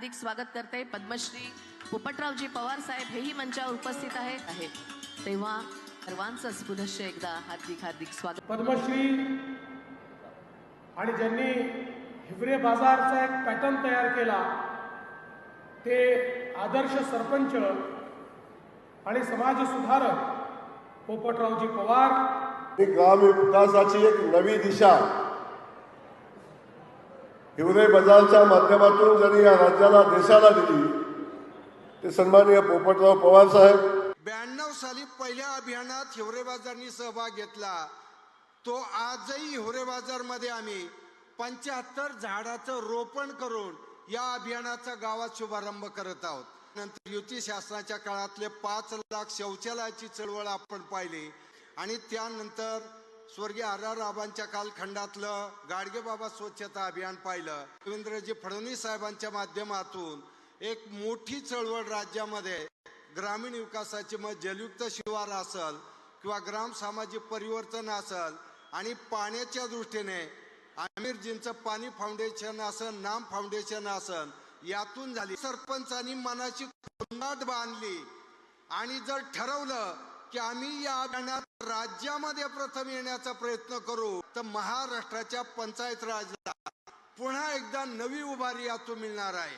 हार्दिक स्वागत करते. पद्मश्री पोपटरावजी पवार साहेब हेही मंचावर उपस्थित आहेत तेव्हा सर्वांचंच पुनश्च एकदा हार्दिक हार्दिक स्वागत. पद्मश्री आणि ज्यांनी हिवरे बाजारचा एक पॅटर्न तयार केला ते आदर्श सरपंच आणि समाजसुधारक पोपटरावजी पवार. ही ग्राम विकासाची एक नवी दिशा. हिवरे बजारच्या माध्यमातून जरी या राज्याला देशाला दिली ते सन्माननीय पोपटराव पवार साहेब. ब्याण्णव साली पहिल्या अभियानात हिवरे बाजारनी सहभाग घेतला. तो आजही हिवरे बाजारमध्ये आम्ही पंच्याहत्तर झाडाचं रोपण करून या अभियानाचा गावात शुभारंभ करत आहोत. नंतर युती शासनाच्या काळातले पाच लाख शौचालयाची चळवळ आपण पाहिली आणि त्यानंतर स्वर्गीय आर आर राबांच्या कालखंडातलं गाडगेबाबा स्वच्छता अभियान पाहिलं. देवेंद्रजी फडणवीस साहेबांच्या माध्यमातून एक मोठी चळवळ राज्यामध्ये ग्रामीण विकासाची मग जलयुक्त शिवार असल किंवा ग्राम सामाजिक परिवर्तन असल आणि पाण्याच्या दृष्टीने आमिरजींचं पाणी फाउंडेशन असन नाम फाउंडेशन असन यातून झाली. सरपंचांनी मनाची खुंदाट बांधली आणि जर ठरवलं की आम्ही या अभियानात राज्यामध्ये प्रथम येण्याचा प्रयत्न करू तर महाराष्ट्राच्या पंचायत राजला पुन्हा एकदा नवी उभारी यातून मिळणार आहे.